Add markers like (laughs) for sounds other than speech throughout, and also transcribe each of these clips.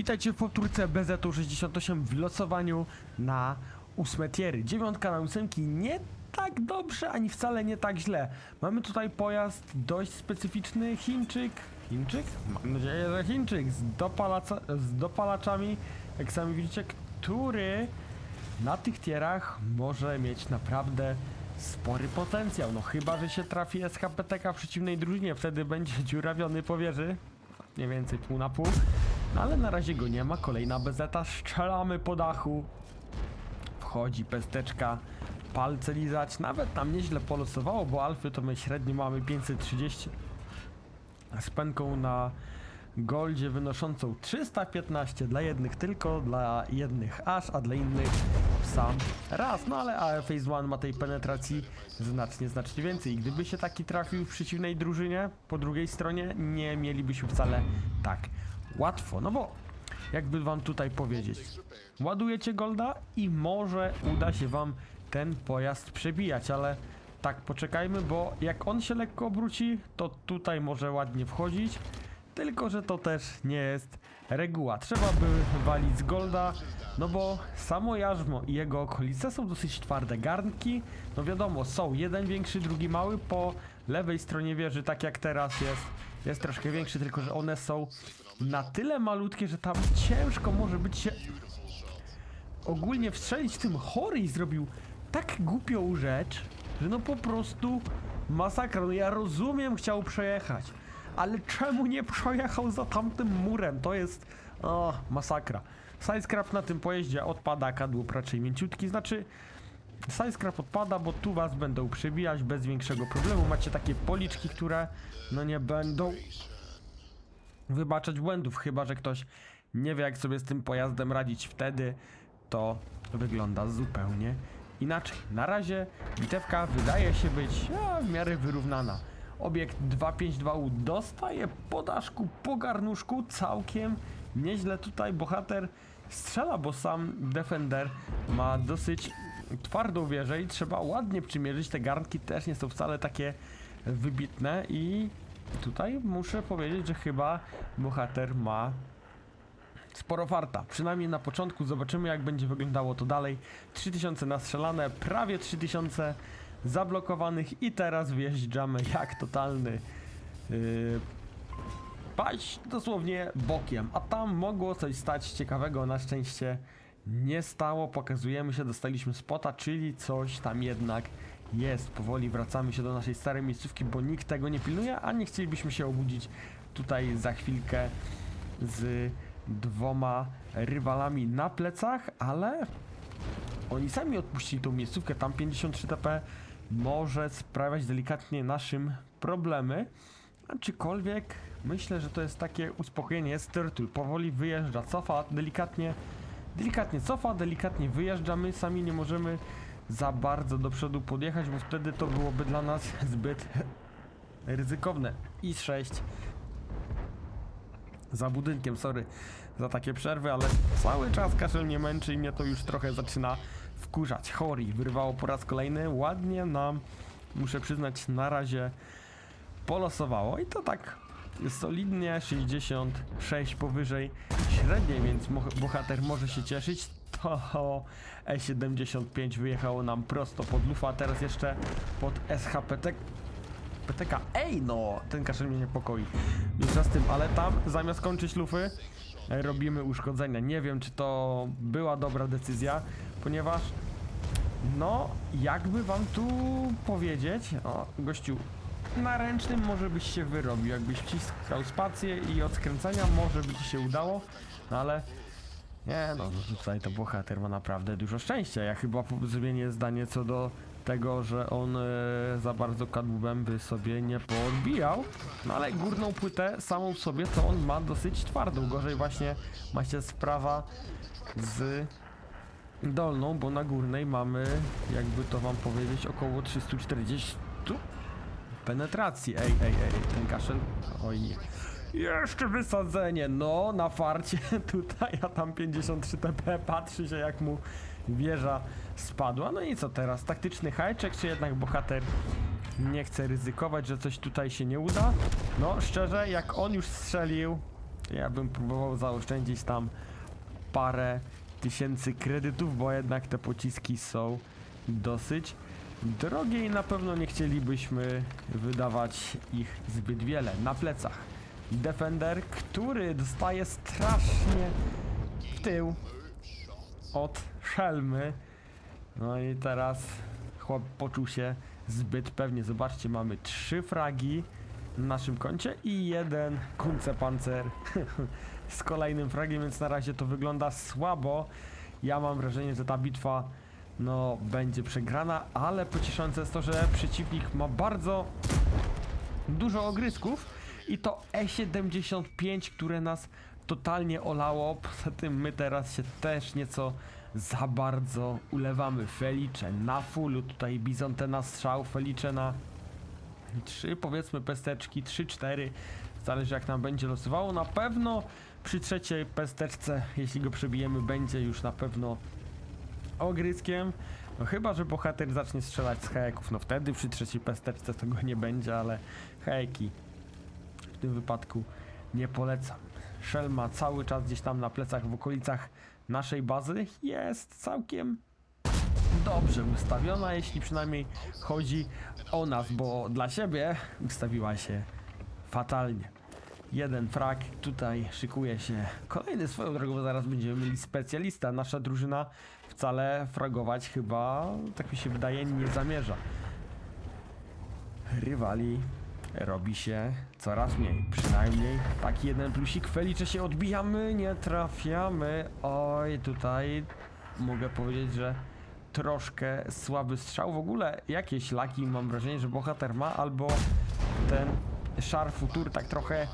Witajcie w powtórce BZ68 w losowaniu na ósme tiery. Dziewiątka na ósemki nie tak dobrze, ani wcale nie tak źle. Mamy tutaj pojazd dość specyficzny, Chińczyk. Chińczyk? Mam nadzieję, że Chińczyk z, dopalaca, z dopalaczami, jak sami widzicie, który na tych tierach może mieć naprawdę spory potencjał. No chyba, że się trafi SHPTK w przeciwnej drużynie, wtedy będzie dziurawiony po wieży. Mniej więcej pół na pół. Ale na razie go nie ma. Kolejna bezeta. Strzelamy po dachu. Wchodzi pesteczka. Palce lizać. Nawet nam nieźle polosowało, bo alfy to my średnio mamy 530 z penką na goldzie wynoszącą 315 dla jednych tylko, dla jednych aż, a dla innych sam raz. No ale AF Phase One ma tej penetracji znacznie, znacznie więcej. I gdyby się taki trafił w przeciwnej drużynie, po drugiej stronie, nie mielibyśmy wcale tak łatwo. No bo jakby wam tutaj powiedzieć, ładujecie golda i może uda się wam ten pojazd przebijać, ale tak, poczekajmy, bo jak on się lekko obróci, to tutaj może ładnie wchodzić. Tylko, że to też nie jest reguła. Trzeba by walić z golda, no bo samo jarzmo i jego okolice są dosyć twarde. Garnki, no wiadomo, są jeden większy, drugi mały. Po lewej stronie wieży, tak jak teraz jest, jest troszkę większy, tylko że one są na tyle malutkie, że tam ciężko może być się ogólnie wstrzelić tym chory i zrobił tak głupią rzecz, że no po prostu masakra. No ja rozumiem, chciał przejechać, ale czemu nie przejechał za tamtym murem? To jest o, masakra. Sidescrap na tym pojeździe odpada, kadłub raczej mięciutki, znaczy Sidescrap odpada, bo tu was będą przebijać bez większego problemu. Macie takie policzki, które no nie będą wybaczać błędów, chyba że ktoś nie wie jak sobie z tym pojazdem radzić wtedy, to wygląda zupełnie inaczej. Na razie bitewka wydaje się być a, w miarę wyrównana. Obiekt 252U dostaje po daszku, po garnuszku, całkiem nieźle tutaj bohater strzela, bo sam Defender ma dosyć twardą wieżę i trzeba ładnie przymierzyć. Te garnki też nie są wcale takie wybitne i tutaj muszę powiedzieć, że chyba bohater ma sporo farta. Przynajmniej na początku zobaczymy jak będzie wyglądało to dalej. 3000 nastrzelane, prawie 3000 zablokowanych i teraz wjeżdżamy jak totalny yy, paść dosłownie bokiem. A tam mogło coś stać ciekawego, na szczęście nie stało. Pokazujemy się, dostaliśmy spota, czyli coś tam jednak jest. Powoli wracamy się do naszej starej miejscówki, bo nikt tego nie pilnuje, a nie chcielibyśmy się obudzić tutaj za chwilkę z dwoma rywalami na plecach, ale oni sami odpuścili tą miejscówkę, tam 53 TP może sprawiać delikatnie naszym problemy. Aczkolwiek myślę, że to jest takie uspokojenie. Jest Turtle, powoli wyjeżdża, cofa, delikatnie, delikatnie cofa, delikatnie wyjeżdża. My sami nie możemy za bardzo do przodu podjechać, bo wtedy to byłoby dla nas (laughs) zbyt ryzykowne. I 6 za budynkiem, sorry za takie przerwy, ale cały czas kaszel mnie męczy i mnie to już trochę zaczyna wkurzać. Hori wyrwało po raz kolejny, ładnie nam, muszę przyznać, na razie polosowało i to tak solidnie 66 powyżej średniej, więc bohater może się cieszyć. To E75 wyjechało nam prosto pod lufa, a teraz jeszcze pod SHPT PTK. Ej no! Ten kaszel mnie niepokoi. Mniejsza z tym, ale tam zamiast kończyć lufy robimy uszkodzenia. Nie wiem, czy to była dobra decyzja, ponieważ no, jakby wam tu powiedzieć, o, gościu, na ręcznym może byś się wyrobił, jakbyś wciskał spację i od skręcania może by ci się udało, no ale nie no, no tutaj to bohater ma naprawdę dużo szczęścia. Ja chyba zmienię zdanie co do tego, że on e, za bardzo kadłubem by sobie nie podbijał. No ale górną płytę samą w sobie to on ma dosyć twardą. Gorzej właśnie ma się sprawa z dolną, bo na górnej mamy, jakby to wam powiedzieć, około 340 penetracji. Ej, ej, ej, ten kaszel. Oj nie. Jeszcze wysadzenie, no na farcie (laughs) tutaj, a tam 53 TP, patrzy się jak mu wieża spadła. No i co teraz, taktyczny hajczek, czy jednak bohater nie chce ryzykować, że coś tutaj się nie uda? No szczerze, jak on już strzelił ja bym próbował zaoszczędzić tam parę tysięcy kredytów, bo jednak te pociski są dosyć drogie i na pewno nie chcielibyśmy wydawać ich zbyt wiele. Na plecach Defender, który dostaje strasznie w tył od szelmy. No i teraz chłop poczuł się zbyt pewnie. Zobaczcie, mamy trzy fragi na naszym koncie i jeden kuncepancer (laughs) z kolejnym fragiem, więc na razie to wygląda słabo. Ja mam wrażenie, że ta bitwa no będzie przegrana, ale pocieszające jest to, że przeciwnik ma bardzo dużo ogrysków i to E75, które nas totalnie olało. Poza tym my teraz się też nieco za bardzo ulewamy. Felicze na fullu, tutaj Bizonte na strzał, Felicze na trzy powiedzmy pesteczki, 3-4, zależy jak nam będzie losowało. Na pewno przy trzeciej pesteczce, jeśli go przebijemy, będzie już na pewno ogryskiem. No chyba, że bohater zacznie strzelać z heków, no wtedy przy trzeciej pesteczce tego nie będzie, ale hejki tym wypadku nie polecam. Szelma cały czas gdzieś tam na plecach w okolicach naszej bazy jest całkiem dobrze ustawiona, jeśli przynajmniej chodzi o nas, bo dla siebie ustawiła się fatalnie. Jeden frag, tutaj szykuje się kolejny swoją drogą, bo zaraz będziemy mieli specjalista. Nasza drużyna wcale fragować chyba, tak mi się wydaje, nie zamierza. Rywali robi się coraz mniej, przynajmniej taki jeden plusik. Felicze się odbijamy, nie trafiamy. Oj, tutaj mogę powiedzieć, że troszkę słaby strzał. W ogóle jakieś laki mam wrażenie, że bohater ma, albo ten szar futur tak trochę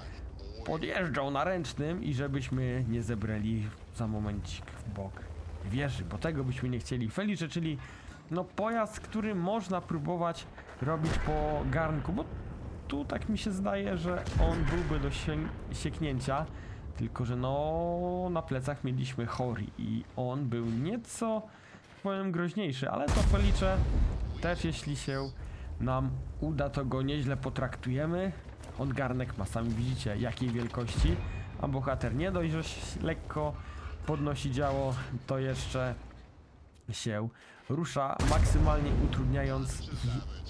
podjeżdżał na ręcznym i żebyśmy nie zebrali za momencik w bok wieży, bo tego byśmy nie chcieli. Felicze, czyli no pojazd, który można próbować robić po garnku, bo tu tak mi się zdaje, że on byłby do sieknięcia, tylko że no na plecach mieliśmy Hori i on był nieco powiem groźniejszy, ale to Felicze też jeśli się nam uda, to go nieźle potraktujemy. On garnek ma, sami widzicie jakiej wielkości, a bohater nie dość, że lekko podnosi działo, to jeszcze się rusza, maksymalnie utrudniając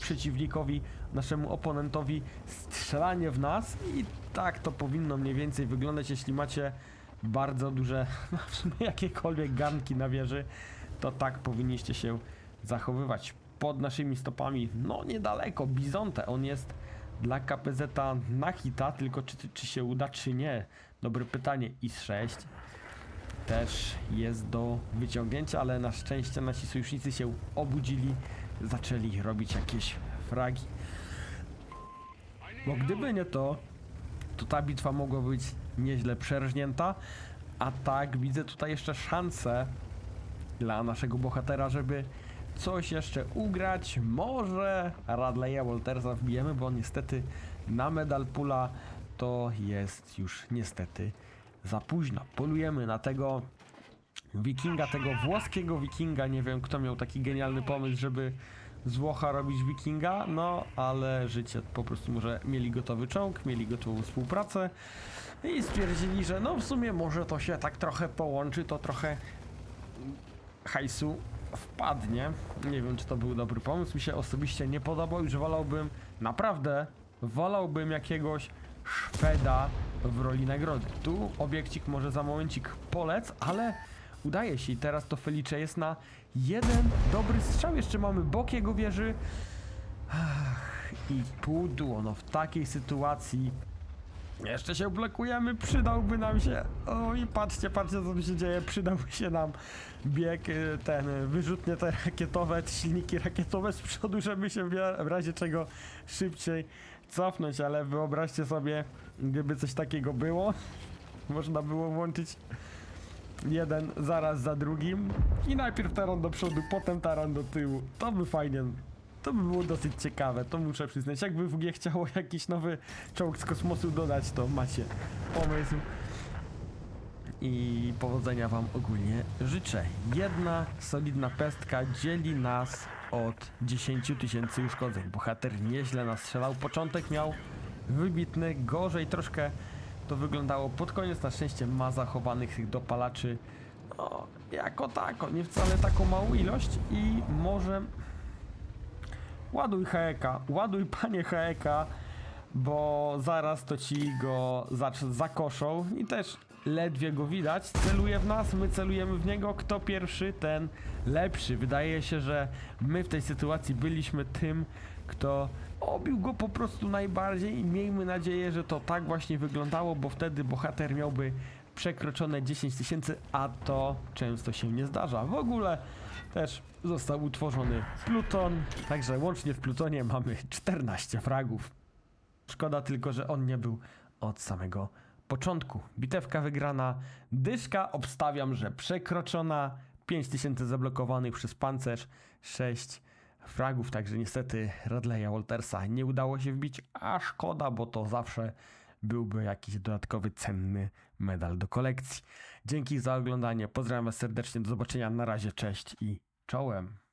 przeciwnikowi, naszemu oponentowi strzelanie w nas. I tak to powinno mniej więcej wyglądać, jeśli macie bardzo duże, no (laughs) w sumie jakiekolwiek garnki na wieży, to tak powinniście się zachowywać. Pod naszymi stopami, no niedaleko, Bizonte, on jest dla KPZ na hita, tylko czy, czy się uda, czy nie? Dobre pytanie, IS-6 też jest do wyciągnięcia, ale na szczęście nasi sojusznicy się obudzili, zaczęli robić jakieś fragi. Bo gdyby nie to, to ta bitwa mogła być nieźle przerżnięta, a tak widzę tutaj jeszcze szansę dla naszego bohatera, żeby coś jeszcze ugrać. Może Radleya Waltersa wbijemy, bo niestety na medal pula to jest już niestety za późno. Polujemy na tego wikinga, tego włoskiego wikinga. Nie wiem, kto miał taki genialny pomysł, żeby z Włocha robić wikinga, no ale życie po prostu może mieli gotowy czołg, mieli gotową współpracę i stwierdzili, że no w sumie może to się tak trochę połączy, to trochę hajsu wpadnie. Nie wiem, czy to był dobry pomysł. Mi się osobiście nie podobał, już wolałbym, naprawdę, wolałbym jakiegoś Szweda w roli nagrody. Tu obiekcik może za momencik polec, ale udaje się i teraz to Felice jest na jeden dobry strzał. Jeszcze mamy bok jego wieży. Ach, I pudło, no w takiej sytuacji jeszcze się blokujemy, przydałby nam się. Oj, patrzcie, patrzcie co tu się dzieje. Przydałby się nam bieg, y, ten, y, wyrzutnie te rakietowe, te silniki rakietowe z przodu, żeby się w razie czego szybciej cofnąć, ale wyobraźcie sobie, gdyby coś takiego było, można było włączyć jeden zaraz za drugim i najpierw taran do przodu, potem taran do tyłu. To by fajnie, to by było dosyć ciekawe, to muszę przyznać. Jakby WG chciało jakiś nowy czołg z kosmosu dodać, to macie pomysł. I powodzenia wam ogólnie życzę. Jedna solidna pestka dzieli nas od 10 tysięcy uszkodzeń. Bohater nieźle nas strzelał. Początek miał wybitny, gorzej troszkę to wyglądało pod koniec. Na szczęście ma zachowanych tych dopalaczy no, jako tako, nie wcale taką małą ilość i może ładuj heka, ładuj panie heka, bo zaraz to ci go zakoszą i też ledwie go widać. Celuje w nas, my celujemy w niego. Kto pierwszy, ten lepszy. Wydaje się, że my w tej sytuacji byliśmy tym, kto obił go po prostu najbardziej i miejmy nadzieję, że to tak właśnie wyglądało, bo wtedy bohater miałby przekroczone 10 tysięcy, a to często się nie zdarza. W ogóle też został utworzony Pluton, także łącznie w Plutonie mamy 14 fragów. Szkoda tylko, że on nie był od samego początku. Bitewka wygrana, dyszka obstawiam, że przekroczona, 5000 zablokowanych przez pancerz, 6 fragów, także niestety Radleya Waltersa nie udało się wbić, a szkoda, bo to zawsze byłby jakiś dodatkowy cenny medal do kolekcji. Dzięki za oglądanie, pozdrawiam was serdecznie, do zobaczenia, na razie, cześć i czołem.